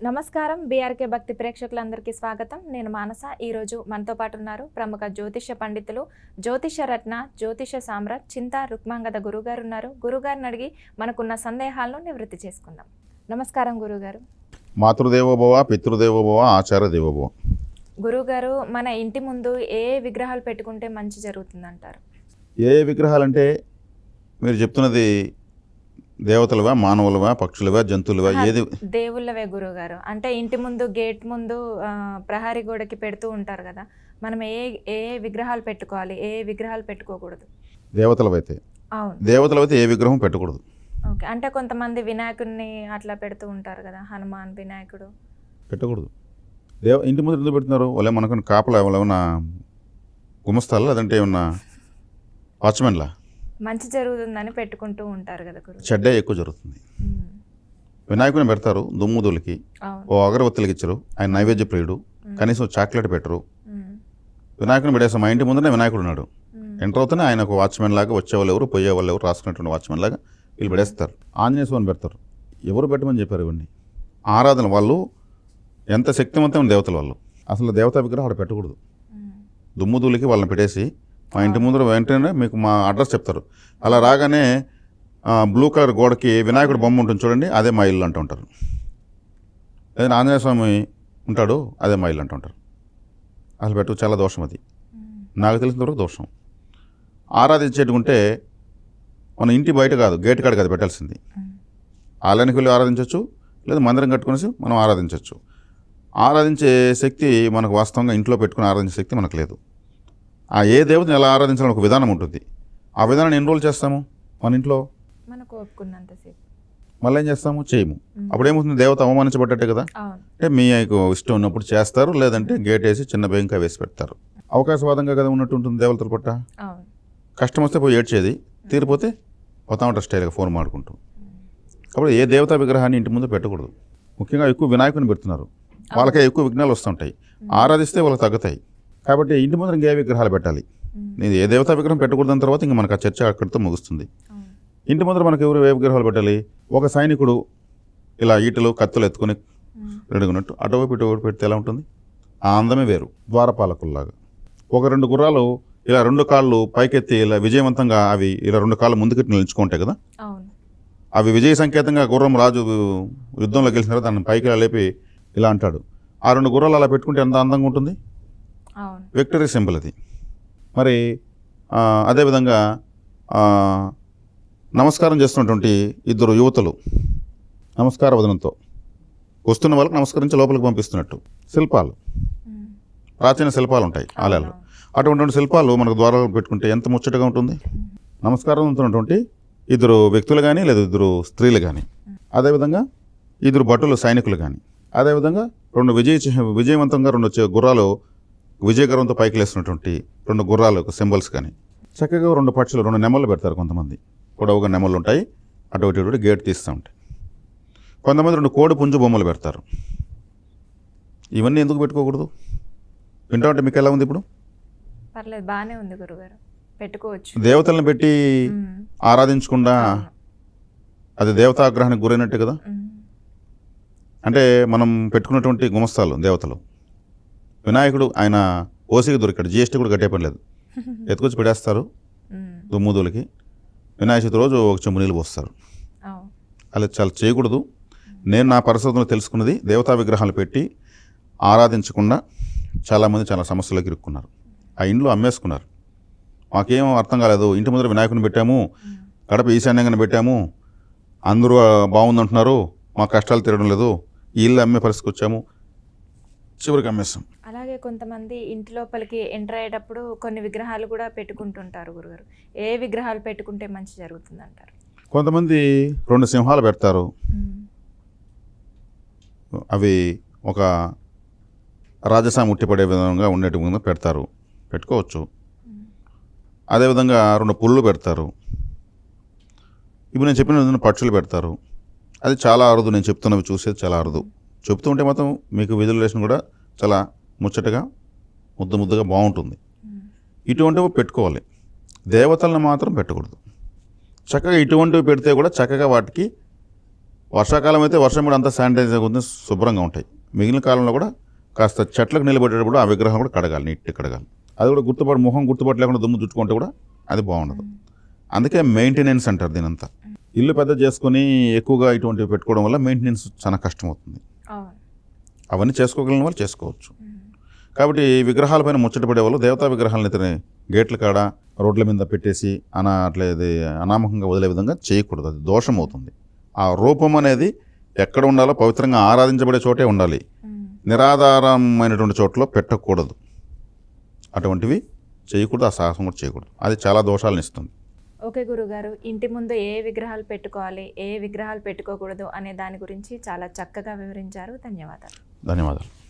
నమస్కారం. బీఆర్కే భక్తి ప్రేక్షకులందరికీ స్వాగతం. నేను మానస. ఈరోజు మనతో పాటు ఉన్నారు ప్రముఖ జ్యోతిష పండితులు జ్యోతిష రత్న జ్యోతిష సామ్రాట్ చింతా రుక్మాంగద గురుగారు ఉన్నారు. గురుగారిని అడిగి మనకున్న సందేహాలను నివృత్తి చేసుకుందాం. నమస్కారం గురుగారు. మాతృదేవోభవ పితృదేవోభవ ఆచార్య దేవోభవ గురుగారు మన ఇంటి ముందు ఏ విగ్రహాలు పెట్టుకుంటే మంచి జరుగుతుందంటారు? ఏ ఏ విగ్రహాలంటే మీరు చెప్తున్నది దేవతలవా మానవులవా పక్షులవా జంతువులవా ఏది? దేవుళ్ళవే గురుగారు. అంటే ఇంటి ముందు గేట్ ముందు ప్రహరీ గోడకి పెడుతూ ఉంటారు కదా. మనం ఏ ఏ విగ్రహాలు పెట్టుకోవాలి? ఏ విగ్రహాలు పెట్టుకోకూడదు? దేవతలవైతే? అవును. దేవతలవైతే ఏ విగ్రహం పెట్టకూడదు? ఓకే. అంటే కొంతమంది వినాయకుడిని అట్లా పెడుతూ ఉంటారు కదా హనుమాన్ వినాయకుడు. పెట్టకూడదు. దేవ ఇంటి ముందు ఎందుకు పెడుతున్నారు? వాళ్ళే మనకు కాపలా ఏమన్నా గుమస్తాలా లేదంటే ఏమన్నా వాచ్మెన్లా? మంచి జరుగుతుందని పెట్టుకుంటూ ఉంటారు కదా గురు. చెడ్డ ఎక్కువ జరుగుతుంది. వినాయకుని పెడతారు దుమ్ము దొలికి. అవును. ఓ అగరవత్తులకి ఇచ్చరు ఆయన నైవేద్య ప్రియుడు. కనీసం చాక్లెట్ పెట్టరు. వినాయకుని పెడేస్తాం మా ఇంటి ముందరనే వినాయకుడు ఉన్నాడు. ఎంటర్ అవుతూనే ఆయన ఒక వాచ్మెన్ లాగా వచ్చేవాళ్ళు ఎవరు పోయేవాళ్ళు ఎవరు రాసుకున్నటువంటి వాచ్మెన్ లాగా వీళ్ళు పెడేస్తారు ఆంజనేయ స్వామిని పెడతారు. ఎవరు పెట్టమని చెప్పారు ఇవన్నీ? ఆరాధన వాళ్ళు ఎంత శక్తివంతమైన దేవతలు వాళ్ళు. అసలు దేవతా విగ్రహం అక్కడ పెట్టకూడదు. దుమ్ముదూలికి వాళ్ళని పెట్టేసి మా ఇంటి ముందర వెంటనే మీకు మా అడ్రస్ చెప్తారు. అలా రాగానే బ్లూ కలర్ గోడకి వినాయకుడు బొమ్మ ఉంటుంది చూడండి అదే మా ఇల్లు అంటూ ఉంటారు. లేదా ఆంజనేయ స్వామి ఉంటాడు అదే మా ఇల్లు అంటూ ఉంటారు. అసలు పెట్టు చాలా దోషం అది. నాకు తెలిసిన వరకు దోషం. ఆరాధించేటుకుంటే మన ఇంటి బయట కాదు గేట్ కాడ కాదు పెట్టాల్సింది. ఆలయానికి వెళ్ళి ఆరాధించవచ్చు లేదా మందిరం కట్టుకునేసి మనం ఆరాధించవచ్చు ఆరాధించే శక్తి మనకు వాస్తవంగా ఇంట్లో పెట్టుకుని ఆరాధించే శక్తి మనకు లేదు. ఆ ఏ దేవతని ఎలా ఆరాధించాలని ఒక విధానం ఉంటుంది. ఆ విధానాన్ని ఎన్ని రోజులు చేస్తాము? మన ఇంట్లో? మళ్ళీ ఏం చేస్తాము? చేయము. అప్పుడు ఏమవుతుంది? దేవత అవమానించబడ్డట్టే కదా? అంటే మీకు ఇష్టం ఉన్నప్పుడు చేస్తారు లేదంటే గేట్ వేసి చిన్న బెంక వేసి పెడతారు. అవకాశవాదంగా కదా ఉన్నట్టు ఉంటుంది దేవతల అవును. కష్టం వస్తే పోయి ఏడ్చేది తీరిపోతే పోతా ఉంటారు స్టైల్గా ఫోన్ మాడుకుంటూ కాబట్టి ఏ దేవతా విగ్రహాన్ని ఇంటి ముందు పెట్టకూడదు. ముఖ్యంగా ఎక్కువ వినాయకుని పెడుతున్నారు. వాళ్ళకే ఎక్కువ విఘ్నాలు వస్తుంటాయి. ఆరాధిస్తే వాళ్ళకి తగ్గుతాయి. కాబట్టి ఇంటి ముందర ఇంకే విగ్రహాలు పెట్టాలి. నేను ఏ దేవతా విగ్రహం పెట్టకూడదని తర్వాత ఇంకా మనకు ఆ చర్చ అక్కడితో ముగుస్తుంది. ఇంటి ముందర మనకు ఎవరు ఏ విగ్రహాలు పెట్టాలి? ఒక సైనికుడు ఇలా ఈటలు కత్తులు ఎత్తుకొని రెడుగున్నట్టు అటువైపు ఇటువైపు పెడితే ఎలా ఉంటుంది? ఆ అందమే వేరు ద్వారపాలకుల్లాగా. ఒక రెండు గుర్రాలు ఇలా రెండు కాళ్ళు పైకెత్తి ఇలా విజయవంతంగా అవి ఇలా రెండు కాళ్ళు ముందుకెట్టి నిలుచుకుంటాయి కదా? అవి విజయ సంకేతంగా గుర్రం రాజు యుద్ధంలో గెలిచిన తర్వాత దాన్ని పైకి ఇలా లేపి ఇలా అంటాడు. ఆ రెండు గుర్రాలు అలా పెట్టుకుంటే ఎంత అందంగా ఉంటుంది? విక్టరీ సింబల్ అది. మరి అదేవిధంగా నమస్కారం చేస్తున్నటువంటి ఇద్దరు యువతులు నమస్కార వదనంతో వస్తున్న వాళ్ళకి నమస్కరించి లోపలికి పంపిస్తున్నట్టు. శిల్పాలు. ప్రాచీన శిల్పాలు ఉంటాయి ఆలయాల్లో అటువంటి శిల్పాలు మనకు ద్వారాలు పెట్టుకుంటే ఎంత ముచ్చటగా ఉంటుంది? నమస్కారం ఉంటున్నటువంటి ఇద్దరు వ్యక్తులు కానీ లేదా ఇద్దరు స్త్రీలు కానీ అదేవిధంగా ఇద్దరు భటులు సైనికులు కానీ అదేవిధంగా రెండు విజయ విజయవంతంగా రెండు వచ్చే గుర్రాలు విజయగర్వంతో పైకి లేస్తున్నటువంటి రెండు గుర్రాలు సింబల్స్ కానీ. చక్కగా రెండు పక్షులు రెండు నెమళ్ళు పెడతారు కొంతమంది. పొడవుగా నెమళ్ళు ఉంటాయి అటు ఇటు ఇటు గేట్ తీస్తూ ఉంటాయి కొంతమంది రెండు కోడి పుంజు బొమ్మలు పెడతారు. ఇవన్నీ ఎందుకు పెట్టుకోకూడదు? వింటా ఉంటే మీకు ఎలా ఉంది ఇప్పుడు? పర్లేదు బాగానే ఉంది గురుగారు. పెట్టుకోవచ్చు. దేవతలను పెట్టి ఆరాధించకుండా. అది దేవతాగ్రహానికి గురైనట్టే కదా? అంటే మనం పెట్టుకున్నటువంటి గుమస్తాలు దేవతలు. వినాయకుడు ఆయన ఓసికి దొరికాడు. జిఎస్టీ కూడా కట్టే పని లేదు. ఎత్తుకొచ్చి పెడేస్తారు. ఉమ్, దుమ్ముదులకి వినాయక చవితి రోజు ఒక చెంబు నీళ్ళు పోస్తారు. అలా చాలా చేయకూడదు. నేను నా పరిశోధనలో తెలుసుకున్నది దేవతా విగ్రహాలు పెట్టి ఆరాధించకుండా చాలామంది చాలా సమస్యలకు ఇరుక్కున్నారు. ఆ ఇండ్లు అమ్మేసుకున్నారు. మాకేం అర్థం కాలేదు. ఇంటి ముందర వినాయకుని పెట్టాము. గడప ఈశాన్యంగానే పెట్టాము. అందరూ బాగుందంటున్నారు. మా కష్టాలు తీరడం లేదు. ఈ ఇల్లు అమ్మే పరిస్థితికి వచ్చాము. చివరికి అమ్మేస్తాం కొంతమంది ఇంటి లోపలికి ఎంటర్ అయ్యేటప్పుడు కొన్ని విగ్రహాలు కూడా పెట్టుకుంటుంటారు గురుగారు. ఏ విగ్రహాలు పెట్టుకుంటే మంచి జరుగుతుంది అంటారు కొంతమంది రెండు సింహాలు పెడతారు. అవి ఒక రాజసామి ఉట్టిపడే విధంగా ఉండేటి విధంగా పెడతారు. పెట్టుకోవచ్చు. అదేవిధంగా రెండు పుల్లు పెడతారు. ఇప్పుడు నేను చెప్పిన విధంగా పక్షులు పెడతారు. అది చాలా అరుదు. నేను చెప్తున్నవి చూసేది చాలా అరుదు. చెప్తూ ఉంటే మాత్రం మీకు విజువలేషన్ కూడా చాలా ముచ్చటగా ముద్దు ముద్దుగా బాగుంటుంది. ఇటువంటివి పెట్టుకోవాలి. దేవతలను మాత్రం పెట్టకూడదు. చక్కగా ఇటువంటివి పెడితే కూడా చక్కగా వాటికి వర్షాకాలం అయితే వర్షం కూడా అంతా శానిటైజ్ అవుతుంది శుభ్రంగా ఉంటాయి. మిగిలిన కాలంలో కూడా కాస్త చెట్లకు నిలబెట్టేటప్పుడు ఆ విగ్రహం కూడా కడగాలి నీట్గా కడగాలి. అది కూడా గుర్తుపడి మొహం గుర్తుపట్టి లేకుండా దుమ్ము చుట్టుకుంటే కూడా అది బాగుండదు. అందుకే మెయింటెనెన్స్ అంటారు దీనంతా. ఇల్లు పెద్ద చేసుకొని ఎక్కువగా ఇటువంటివి పెట్టుకోవడం వల్ల మెయింటెనెన్స్ చాలా కష్టం అవుతుంది అవును. అవన్నీ చేసుకోగలిగిన వాళ్ళు చేసుకోవచ్చు. కాబట్టి ఈ విగ్రహాలపైన ముచ్చటపడే వాళ్ళు దేవతా విగ్రహాలను ఇతని గేట్ల కాడ రోడ్ల మీద పెట్టేసి అనా అట్లా ఇది అనామకంగా వదిలే విధంగా చేయకూడదు. అది దోషం అవుతుంది ఆ రూపం అనేది ఎక్కడ ఉండాలో పవిత్రంగా ఆరాధించబడే చోటే ఉండాలి. నిరాధారమైనటువంటి చోట్ల పెట్టకూడదు. అటువంటివి చేయకూడదు ఆ సాహసం కూడా చేయకూడదు. అది చాలా దోషాలను ఇస్తుంది. ఓకే గురుగారు ఇంటి ముందు ఏ విగ్రహాలు పెట్టుకోవాలి ఏ విగ్రహాలు పెట్టుకోకూడదు అనే దాని గురించి చాలా చక్కగా వివరించారు. ధన్యవాదాలు. ధన్యవాదాలు.